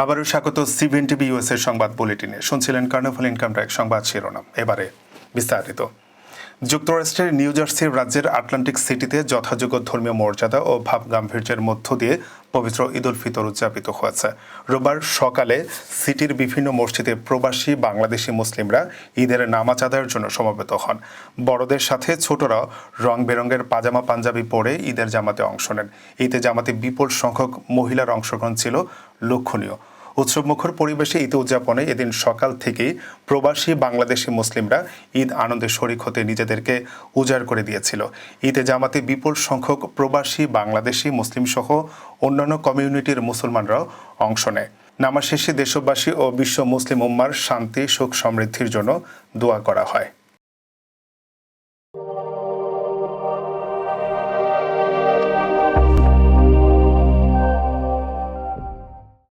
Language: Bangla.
আবারও স্বাগত সিবিএন টিভি ইউএসএর সংবাদ বুলেটিনে। শুনছিলেন কার্নিভাল ইনকাম ট্যাক্স সংবাদ শিরোনাম। এবারে বিস্তারিত। যুক্তরাষ্ট্রের নিউ জার্সির রাজ্যের আটলান্টিক সিটিতে যথাযোগ্য ধর্মীয় মর্যাদা ও ভাব গাম্ভীর্যের মধ্য দিয়ে পবিত্র ঈদ উল ফিতর উদযাপিত হয়েছে। রোববার সকালে সিটির বিভিন্ন মসজিদে প্রবাসী বাংলাদেশি মুসলিমরা ঈদের নামাজ আদায়ের জন্য সমবেত হন। বড়দের সাথে ছোটরাও রং বেরঙের পাজামা পাঞ্জাবি পরে ঈদের জামাতে অংশ নেন। ঈদে জামাতে বিপুল সংখ্যক মহিলার অংশগ্রহণ ছিল লক্ষণীয়। উৎসবমুখর পরিবেশে ঈদ উদযাপনে এদিন সকাল থেকেই প্রবাসী বাংলাদেশি মুসলিমরা ঈদ আনন্দে শরিক হতে নিজেদেরকে উজাড় করে দিয়েছিল। ঈদে জামাতে বিপুল সংখ্যক প্রবাসী বাংলাদেশি মুসলিম সহ অন্যান্য কমিউনিটির মুসলমানরাও অংশ নেয়। নামাজ শেষে দেশবাসী ও বিশ্ব মুসলিম উম্মার শান্তি, সুখ, সমৃদ্ধির জন্য দোয়া করা হয়।